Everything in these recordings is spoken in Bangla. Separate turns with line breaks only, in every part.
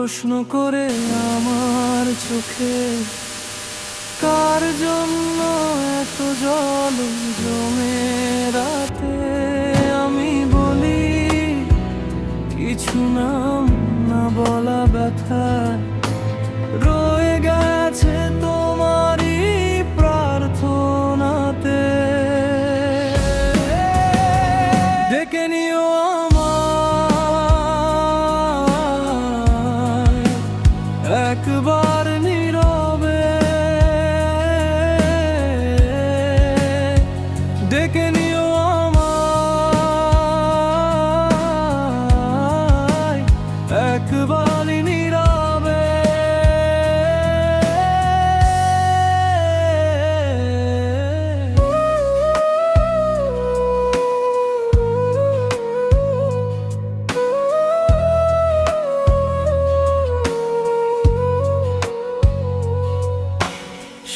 প্রশ্ন করে আমার চোখে কার জন্য এত জল জমে রাতে? আমি বলি কিছু না একবার নীরবে।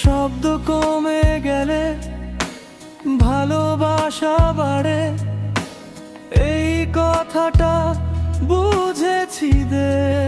শব্দ কমে গেলে ভালোবাসা বাড়ে। এই কথাটা বুঝেছি দেরিতে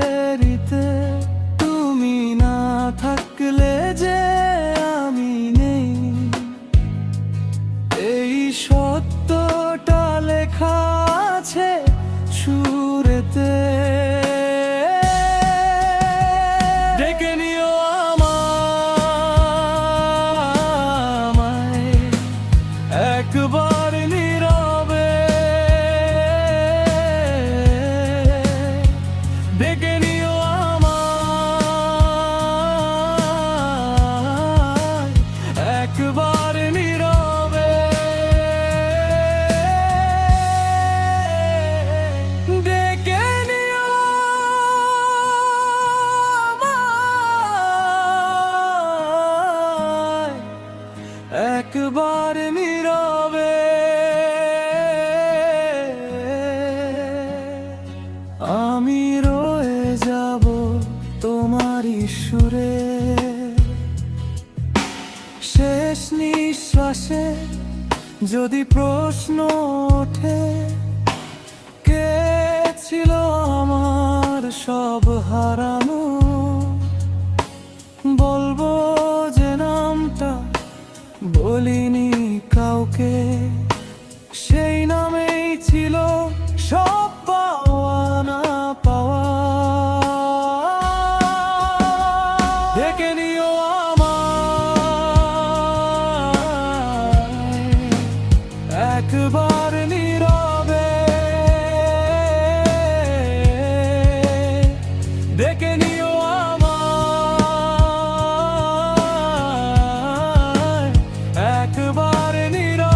একবার নীরবে। আমি রয়ে যাব তোমার সুরে শেষ নিঃশ্বাসে যদি প্রশ্ন ওঠে, কে ছিল আমার সব হারানো সেই নামেই ছিল সব পাওয়া না পাওয়া। দেখে নিও একবার নীরবে। দেখে নিও আমার একবার নীরবে।